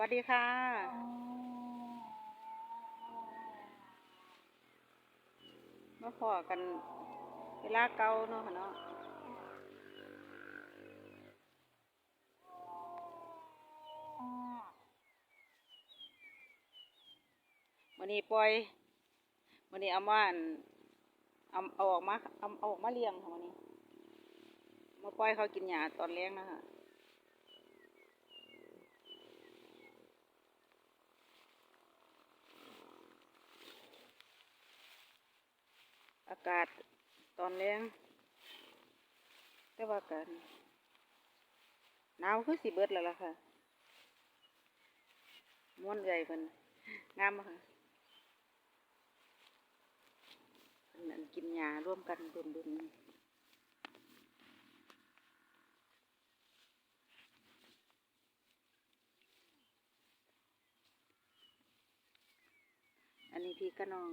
วัสดีค่ะ มาพอกัน เวลาเก่าเนาะค่ะเนาะวันนี้ปล่อยวันนี้เอามานเอาเอาออกมาเอาเอาออกมาเลี้ยงค่ะวันนี้ มาปล่อยเขากินหญ้าตอนแรงนะคะ กาศตอนแรงแต่ว่ากันหนาวคือสิเบิดแล้วล่ะค่ะม้วนใหญ่เพิ่นงามค่ะนั่นกินหญ้าร่วมกันดุนๆอันนี้พี่ก็น้อง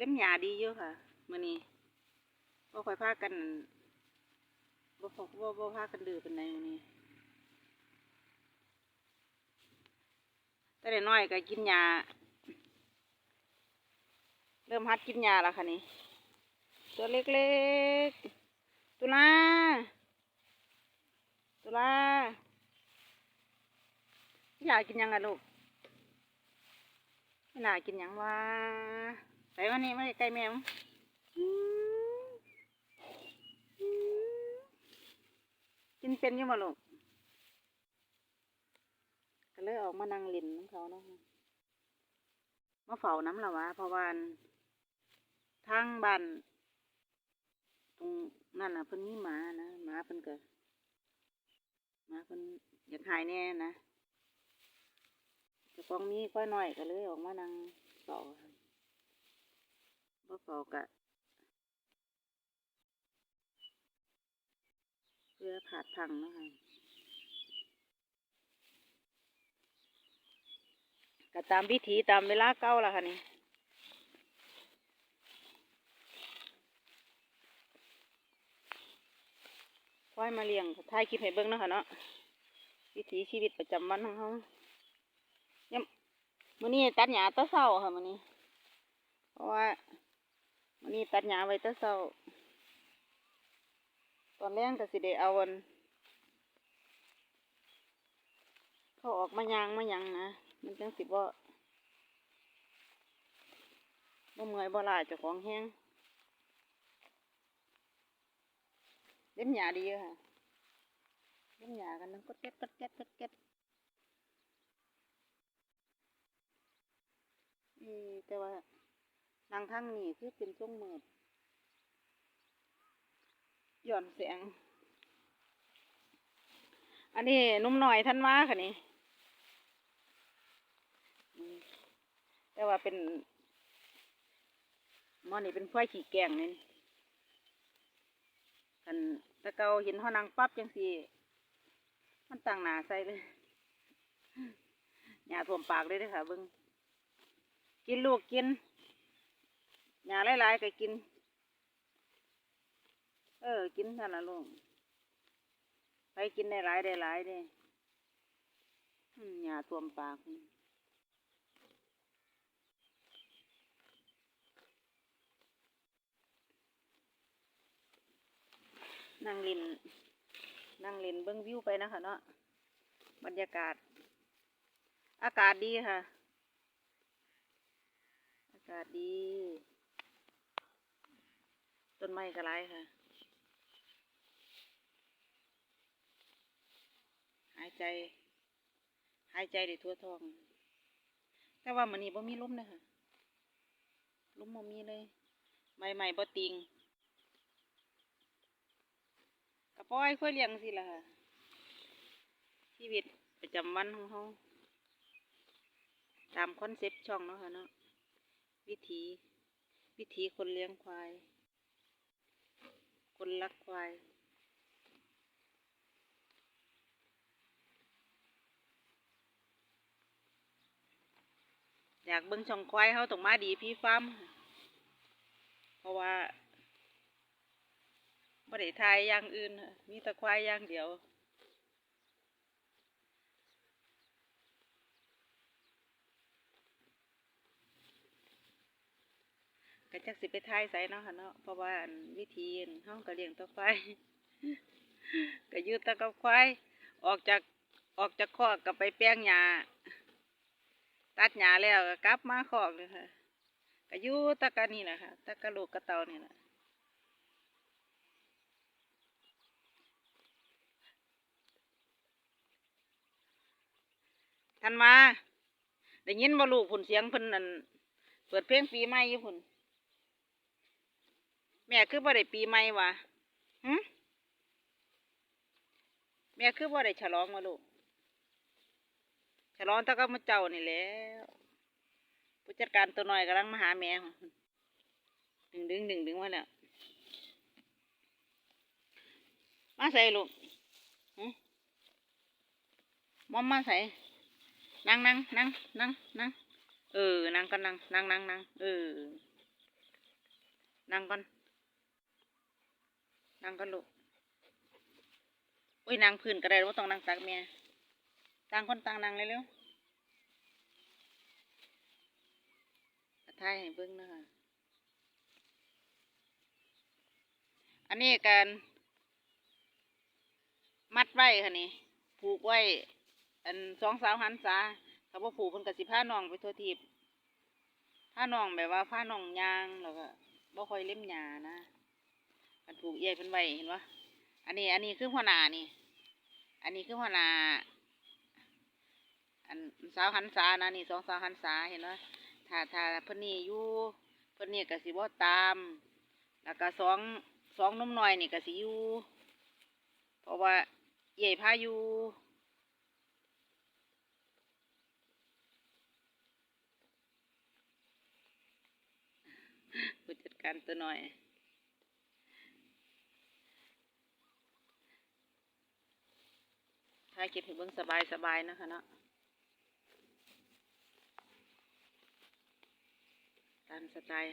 เล่มหยาดีอยู่ค่ะมื้อนี้บ่ค่อยพากันบ่พกบ่บ่พากันดื้อปานใดมื้อนี้แต่ได้น้อยก็กินหญ้าเริ่มหัดกินหญ้าแล้วค่ะนี่ตัวเล็กๆตุลาตุลาอยากกินยังอะลูกอยากกินยังวะ ใส่วันนี้ไมาใกล้แม่มกินเป็นอยู่บ่ลูกก็เลยออกมานั่งเลินน้ำเขาเนาะมาเฝ้าน้ำละวะเพราะว่าทางบ้านตรงนั่นน่ะเพิ่นมีหมานะหมาเพิ่นก็หมาเพิ่นอยากหายแน่นะจะฟองมีค่อยน้อยก็เลยออกมานั่งเฝ้าค่ะ บ่เฝ้ากะเพื่อผาดพังนะคะก็ตามวิถีตามเวลาเก่าละค่ะนี่ค่อยมาเลี้ยงถ่ายคลิปให้เบิ่งนาะคะเนาะวิถีชีวิตประจำวันของเขายังมื้อนี้ตัดหญ้าตะเช้าค่ะมื้อนี้เพราะว่า วันนี้ตัดหญ้าไว้แต่เช้าตอนแรกก็สิได้เอาอันเขาออกมายางมายังนะ มันจังสิบ่บ่เมื่อยบ่ลาเจ้าของแห้งเล่มหญ้าดีค่ะเล่มหญ้ากันนั่งกดเก็ดกดเก็ดกดเก็ดเอีแต่ว่า นางทั้งนี้คือเป็นช่วงมืดหย่อนแสงอันนี้นุ่มหน่อยท่านว่าค่ะนี่แต่ว่าเป็นมอนี่เป็นควายขี่แกงนี่กันตะเกาเห็นเขานางปั๊บจังสีมันตั้งหนาใส่เลยหยาท่วมปากเลยด้อค่ะเบิ้งกินลูกกิน หยาหลายๆก็กิน เออ กินท่านละลูกไปกินได้หลายได้หลายเด้อืมหยาท่วมปากนั่งเลินนั่งเลินเบิ้งวิวไปนะคะเนาะบรรยากาศ อากาศดีค่ะ อากาศดี ต้นไม้ก็หลายค่ะ หายใจ หายใจได้ทั่วท้อง แต่ว่ามันนี้บ่มีลมเลยค่ะลมบ่มีเลยใหม่ๆบ่ติงกระป้อยค่อยเลี้ยงสิล่ะค่ะชีวิตประจำวันของเขาตามคอนเซ็ปต์ช่องเนาะค่ะเนาะวิถีวิถีคนเลี้ยงควาย คนรักควาย อยากเบิ้งช่องควายเขาต้องมาดีพี่ฟาร์มเพราะว่าบ่ได้ทายอย่างอื่น มีแต่ควายอย่างเดียว ก็ จักสิไปทายไสเนาะค่ะเนาะเพราะว่าวิธีอันเฮาก็เลี้ยงตัวควายก็ยู่แตะกับควายออกจากออกจากคอกก็ไปแป้งหญ้าตัดหญ้าแล้วก็กลับมาคอกเลยค่ะก็ยู่ตะกะนี่แหละค่ะตะกะลูกกระเต่านี่แหละท่านมาได้ยินบ่ลูกผุนเสียงเพิ่นนั่นเปิดเพลงปีใหม่อยู่พุ่น แม่คือบ่ได้ปีใหม่วะหึแม่คือบ่ได้ฉลองมาลูก ฉลองตะก็มาเจ้านี่แหล้วผู้จัดการตัวน้อยกำลังมาหาแม่ของเพิ่นดึงดึงดึงดึงมาแล้วมาใส่ลูกหึมอมมาใส่นั่งนั่งนั่งนั่งนั่งเออ นั่งก็นั่งนั่งนั่งนั่งเออ นั่งก่อน นั่งก่อนลูกอุ้ยนางพื้นก็ได้ว่าต้องนางตักเมียต่างคนต่างนางเลยเร็วกระทายให้เบิ้งนะคะอันนี้การมัดไว้ค่ะนี่ผูกไว้ อันสองสาวหันษาถ้าว่าผูกเพิ่นกสิผ้าน้องไปทั่วทีบผ้าน้องแบบว่าผ้าน้องยางแล้วก็บ่ค่อยเล่มหยานะ กันผูกเอี่ยเพิ่นไว้เห็นปะอันนี้ อันนี้คือหัวหน้านี่ อันนี้คือหัวหน้าอันสาวหันษานะนี่สองสาวหันษาเห็นไหมถ้าถ้าเพิ่นนี่อยู่เพิ่นนี่ก็สิบ่ตาม แล้วก็สองสองนุ่มหน้อยนี่ก็สิอยู่เพราะว่าใหญ่พาอยู่ผู้จัดการตัวหน้อย ถ่ายคลิปให้เบิ่งสบายสบายๆนะคะเนาะตามสไตล์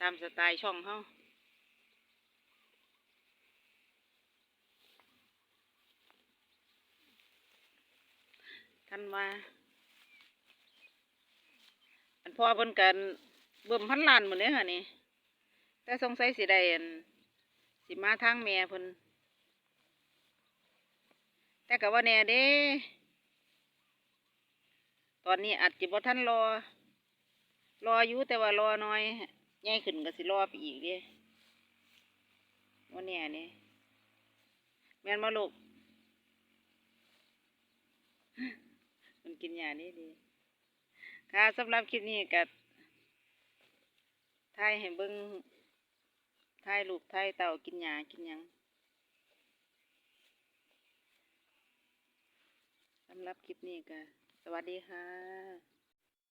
ตามสไตล์ช่องเฮาท่านมาอันพ่อเพิ่นกันเบิ่มพันล้านหมดเลยค่ะนี่แต่สงสัยสิได้อันสิมาทางแม่เพิ่น แต่ก็ว่าแน่เด้ตอนนี้อาจจะบ่ทันรอ รออยู่แต่ว่ารอน้อยใหญ่ขึ้นก็สิรอไปอีกเด้ว่าแน่นี่ยแม่นมาลูกมันกินยานี่ดีค่ะสำหรับคลิปนี้ก็ถ่ายให้เบิ่งถ่ายลูกถ่ายเต่ากินยากินยังำหรับคลิปนี้ก็สวัสดีค่ะ